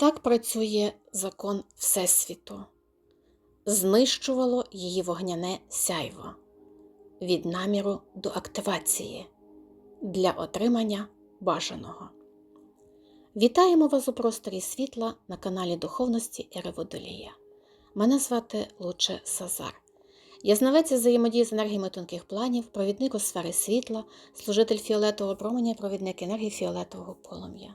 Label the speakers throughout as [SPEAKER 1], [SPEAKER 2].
[SPEAKER 1] Так працює закон Всесвіту, знищувало її вогняне сяйво від наміру до активації для отримання бажаного. Вітаємо вас у просторі світла на каналі Духовності Ери Водолія. Мене звати Луче Сазар. Я знавець взаємодії з енергіями тонких планів, провідник у сфери світла, служитель фіолетового променя, провідник енергії фіолетового полум'я.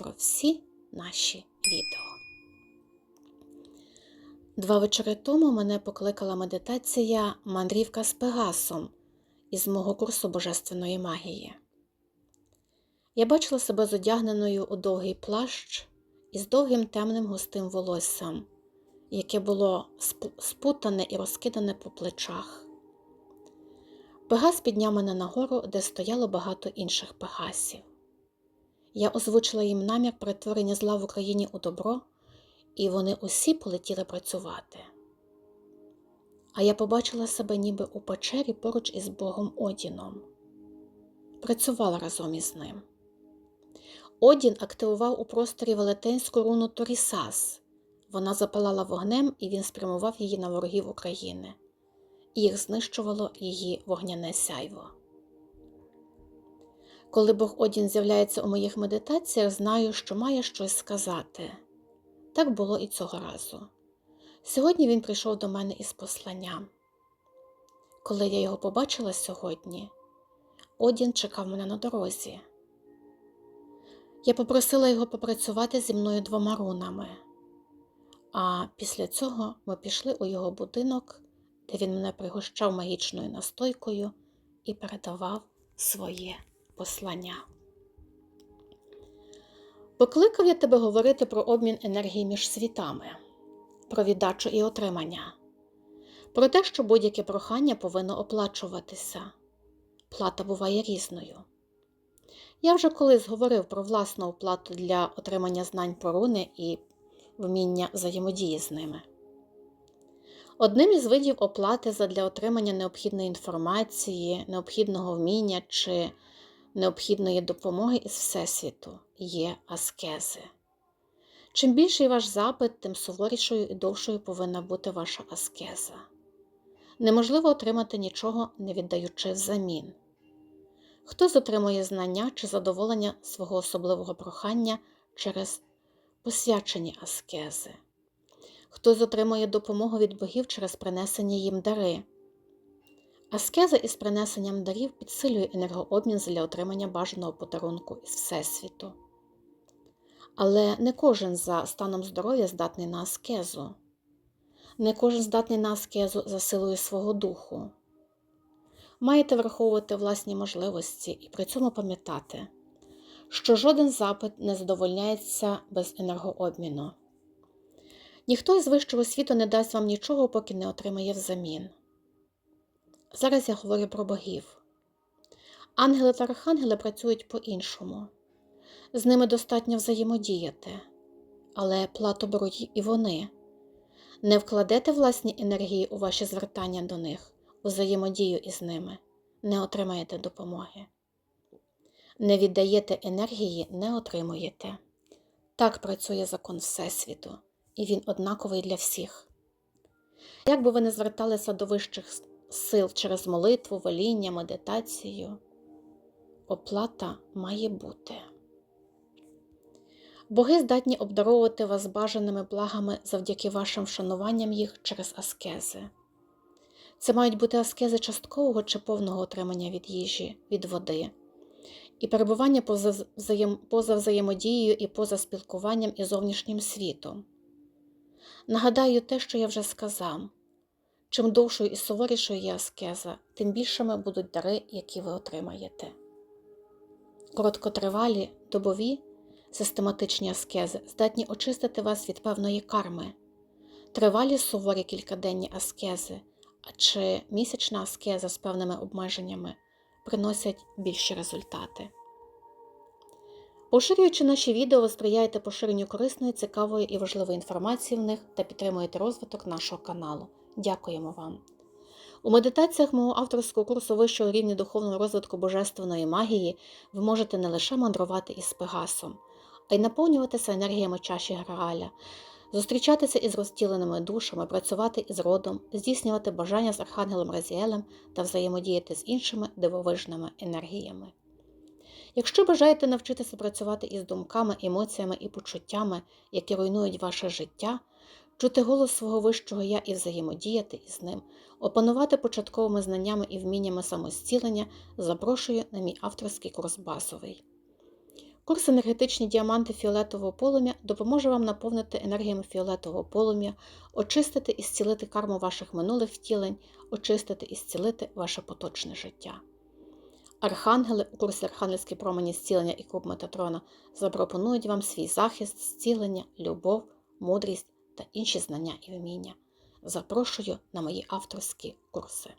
[SPEAKER 1] про всі наші відео. Два вечори тому мене покликала медитація Мандрівка з Пегасом із мого курсу Божественної магії. Я бачила себе зодягненою у довгий плащ із довгим темним густим волоссям, яке було спутане і розкидане по плечах. Пегас підняв мене нагору, де стояло багато інших пегасів. Я озвучила їм намір перетворення зла в Україні у добро, і вони усі полетіли працювати. А я побачила себе ніби у печері поруч із Богом Одіном, працювала разом із ним. Одін активував у просторі велетенську руну Торісас. Вона запалала вогнем, і він спрямував її на ворогів України. Їх знищувало її вогняне сяйво. Коли Бог Одін з'являється у моїх медитаціях, знаю, що має щось сказати. Так було і цього разу. Сьогодні він прийшов до мене із посланням. Коли я його побачила сьогодні, Одін чекав мене на дорозі. Я попросила його попрацювати зі мною двома рунами, а після цього ми пішли у його будинок, де він мене пригощав магічною настойкою і передавав своє послання. Покликав я тебе говорити про обмін енергії між світами, про віддачу і отримання, про те, що будь-яке прохання повинно оплачуватися. Плата буває різною. Я вже колись говорив про власну оплату для отримання знань про руни і вміння взаємодії з ними. Одним із видів оплати задля отримання необхідної інформації, необхідного вміння чи необхідної допомоги із Всесвіту є аскези. Чим більший ваш запит, тим суворішою і довшою повинна бути ваша аскеза. Неможливо отримати нічого, не віддаючи взамін. Хтось отримує знання чи задоволення свого особливого прохання через посвячені аскези, хтось отримує допомогу від богів через принесення їм дари. Аскеза із принесенням дарів підсилює енергообмін для отримання бажаного подарунку із Всесвіту. Але не кожен за станом здоров'я здатний на аскезу, не кожен здатний на аскезу за силою свого духу. Маєте враховувати власні можливості і при цьому пам'ятати, що жоден запит не задовольняється без енергообміну. Ніхто із вищого світу не дасть вам нічого, поки не отримає взамін. Зараз я говорю про богів. Ангели та архангели працюють по-іншому, з ними достатньо взаємодіяти, але плату беруть і вони. Не вкладете власні енергії у ваші звертання до них, у взаємодію із ними, не отримаєте допомоги. Не віддаєте енергії, не отримуєте. Так працює закон Всесвіту, і він однаковий для всіх. Як би ви не зверталися до вищих сил через молитву, воління, медитацію, оплата має бути. Боги здатні обдаровувати вас бажаними благами завдяки вашим вшануванням їх через аскези. Це мають бути аскези часткового чи повного отримання від їжі, від води, і перебування поза, взаєм... поза взаємодією і поза спілкуванням із зовнішнім світом. Нагадаю те, що я вже сказав. Чим довшою і суворішою є аскеза, тим більшими будуть дари, які ви отримаєте. Короткотривалі, добові систематичні аскези здатні очистити вас від певної карми. Тривалі суворі кількаденні аскези а чи місячна аскеза з певними обмеженнями приносять більші результати. Поширюючи наші відео, ви сприяєте поширенню корисної, цікавої і важливої інформації в них та підтримуєте розвиток нашого каналу. Дякуємо вам! У медитаціях мого авторського курсу вищого рівня духовного розвитку божественної магії ви можете не лише мандрувати із Пегасом, а й наповнюватися енергіями чаші Грааля, зустрічатися із розтіленими душами, працювати із родом, здійснювати бажання з Архангелом Разіелем та взаємодіяти з іншими дивовижними енергіями. Якщо бажаєте навчитися працювати із думками, емоціями і почуттями, які руйнують ваше життя, чути голос свого вищого я і взаємодіяти із ним, опанувати початковими знаннями і вміннями самостілення, запрошую на мій авторський курс базовий. Курс енергетичні діаманти фіолетового полум'я допоможе вам наповнити енергіями фіолетового полум'я, очистити і зцілити карму ваших минулих втілень, очистити і зцілити ваше поточне життя. Архангели у курсі Архангельські промені зцілення і куб Метатрона запропонують вам свій захист, зцілення, любов, мудрість та інші знання і вміння. Запрошую на мої авторські курси.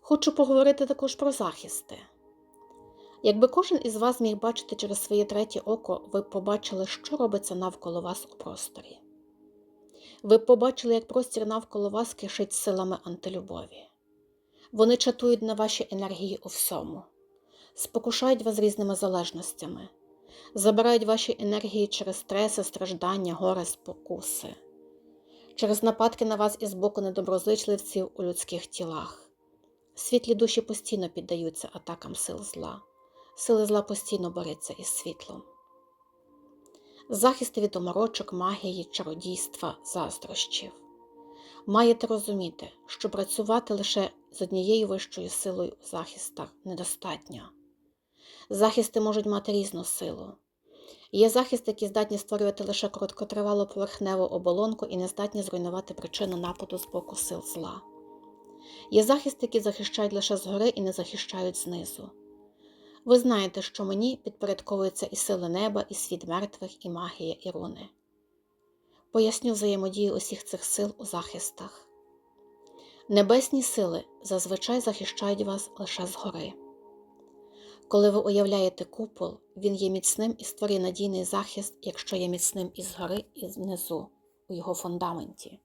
[SPEAKER 1] Хочу поговорити також про захисти. Якби кожен із вас міг бачити через своє третє око, ви б побачили, що робиться навколо вас у просторі. Ви б побачили, як простір навколо вас кишить силами антилюбові. Вони чатують на ваші енергії у всьому, спокушають вас різними залежностями, забирають ваші енергії через стреси, страждання, горе, спокуси, через нападки на вас із боку недоброзичливців у людських тілах. Світлі душі постійно піддаються атакам сил зла сили зла постійно бореться із світлом. Захист від оморочок, магії, чародійства, заздрощів. Маєте розуміти, що працювати лише з однією вищою силою у захистах недостатньо. Захисти можуть мати різну силу. Є захисти, які здатні створювати лише короткотривалу поверхневу оболонку і не здатні зруйнувати причину нападу з боку сил зла. Є захисти, які захищають лише згори і не захищають знизу. Ви знаєте, що мені підпорядковуються і сили неба, і світ мертвих, і магія, і руни. Поясню взаємодію усіх цих сил у захистах. Небесні сили зазвичай захищають вас лише згори. Коли ви уявляєте купол, він є міцним і створює надійний захист, якщо є міцним і згори, і знизу, у його фундаменті.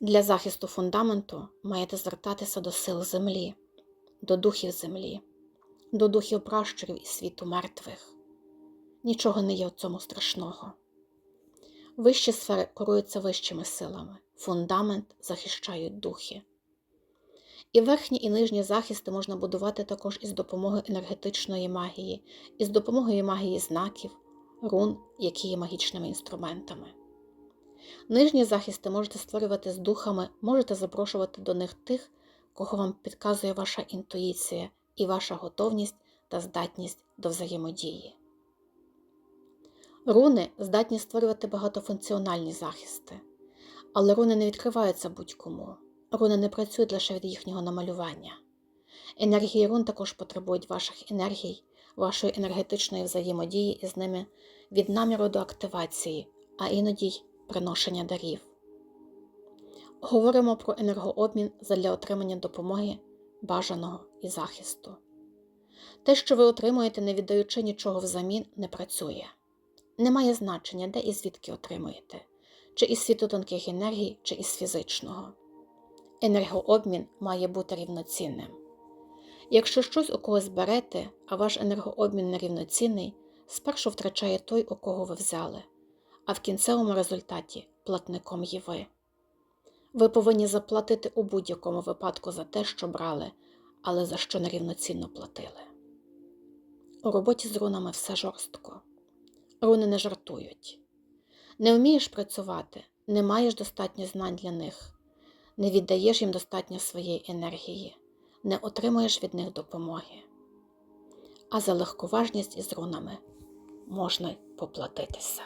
[SPEAKER 1] Для захисту фундаменту маєте звертатися до сил землі, до духів землі до духів пращурів і світу мертвих. Нічого не є в цьому страшного. Вищі сфери керуються вищими силами, фундамент захищають духи. І верхні і нижні захисти можна будувати також із допомогою енергетичної магії, із допомогою магії знаків, рун, які є магічними інструментами. Нижні захисти можете створювати з духами, можете запрошувати до них тих, кого вам підказує ваша інтуїція і ваша готовність та здатність до взаємодії. Руни здатні створювати багатофункціональні захисти, але руни не відкриваються будь-кому. Руни не працюють лише від їхнього намалювання. Енергії рун також потребують ваших енергій, вашої енергетичної взаємодії із ними від наміру до активації, а іноді й приношення дарів. Говоримо про енергообмін задля отримання допомоги бажаного і захисту. Те, що ви отримуєте, не віддаючи нічого взамін, не працює. Немає значення, де і звідки отримуєте, чи із світу тонких енергій, чи із фізичного. Енергообмін має бути рівноцінним. Якщо щось у когось берете, а ваш енергообмін нерівноцінний, спершу втрачає той, у кого ви взяли, а в кінцевому результаті платником є ви. Ви повинні заплатити у будь-якому випадку за те, що брали, але за що нерівноцінно платили. У роботі з рунами все жорстко. Руни не жартують. Не вмієш працювати, не маєш достатньо знань для них, не віддаєш їм достатньо своєї енергії, не отримуєш від них допомоги. А за легковажність із рунами можна поплатитися.